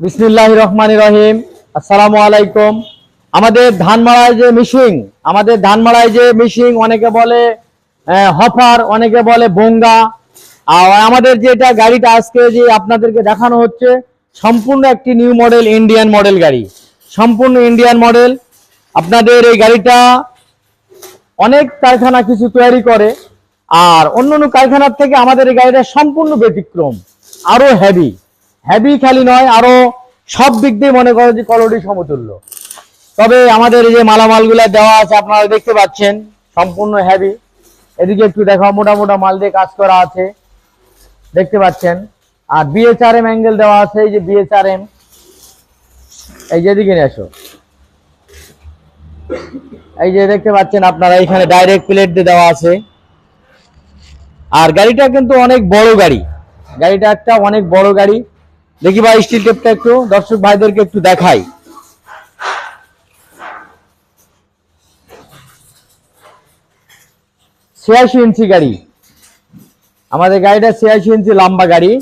বিসমিল্লাহ রহমান রহিম। আসসালামু আলাইকুম। আমাদের ধান মাড়ায় যে মিশিং, আমাদের ধান মাড়ায় যে মিশিং, অনেকে বলে হফার অনেকে বলে বঙ্গা। আর আমাদের যেটা গাড়িটা আজকে যে আপনাদেরকে দেখানো হচ্ছে, সম্পূর্ণ একটি নিউ মডেল ইন্ডিয়ান মডেল গাড়ি। সম্পূর্ণ ইন্ডিয়ান মডেল। আপনাদের এই গাড়িটা অনেক কারখানা কিছু তৈরি করে, আর অন্য অন্য কারখানার থেকে আমাদের এই গাড়িটা সম্পূর্ণ ব্যতিক্রম, আরও হেভি হেভি খালি নয়, আরও সব দিক দিয়ে মনে করো যে কলোডি সমতুল্য। তবে আমাদের এই যে মালামালগুলো দেওয়া আছে, আপনারা দেখতে পাচ্ছেন, সম্পূর্ণ হেভি এদিকে একটু দেখো মোটা মোটা মাল দিয়ে কাজ করা আছে। দেখতে পাচ্ছেন। আর বিএচআরএম অ্যাঙ্গেল দেওয়া আছে, এই যে বিএচআরএম এই যে এদিকে নিয়ে আসো। এই যে দেখতে পাচ্ছেন আপনারা, এখানে ডাইরেক্ট প্লেট দিয়ে দেওয়া আছে। আর গাড়িটা কিন্তু অনেক বড় গাড়ি। গাড়িটা একটা অনেক বড় গাড়ি। দেখি ভাই স্টিল টেপটা একটু দর্শক ভাইদেরকে একটু দেখাই। ছিয়াশি ইঞ্চি গাড়ি। আমাদের গাড়িটা ছিয়াশি ইঞ্চি লম্বা গাড়ি।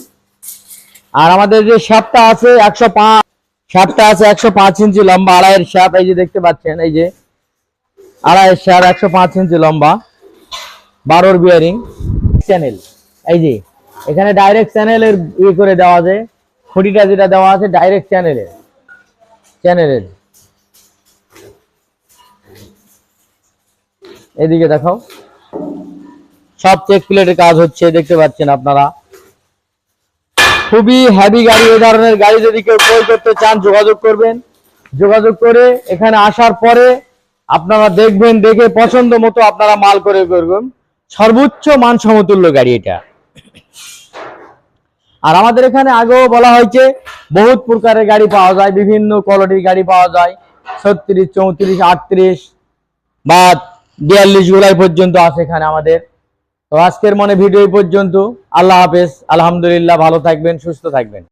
আর আমাদের যে শ্যাপটা আছে একশো পাঁচ শ্যাপটা আছে একশো পাঁচ ইঞ্চি লম্বা, আড়াইয়ের শ্যাপ এই যে দেখতে পাচ্ছেন, এই যে আড়াইয়ের শ্যাপ একশো পাঁচ ইঞ্চি লম্বা, বারোর বিয়ারিং চ্যানেল এই যে, এখানে ডাইরেক্ট চ্যানেলের ইয়ে করে দেওয়া যায়। খুঁটিটা যেটা দেওয়া আছে ডাইরেক্ট চ্যানেলের চ্যানেলের এদিকে দেখাও। সব চেক প্লেটের কাজ হচ্ছে, দেখতে পাচ্ছেন আপনারা। খুবই হ্যাভি গাড়ি এই ধরনের গাড়ি যদি কেউ ক্রয় করতে চান, যোগাযোগ করবেন। যোগাযোগ করে এখানে আসার পরে আপনারা দেখবেন, দেখে পছন্দ মতো আপনারা মাল করে করবেন সর্বোচ্চ মান সমতুল্য গাড়ি এটা। আর আমাদের এখানে আগেও বলা হয়েছে, বহুত প্রকারের গাড়ি পাওয়া যায়, বিভিন্ন কোয়ালিটির গাড়ি পাওয়া যায়, ছত্রিশ, চৌত্রিশ, আটত্রিশ বা বিয়াল্লিশ জুলাই পর্যন্ত আছে এখানে আমাদের। তো আজকের মনে ভিডিও পর্যন্ত। আল্লাহ হাফেজ, আলহামদুলিল্লাহ, ভালো থাকবেন, সুস্থ থাকবেন।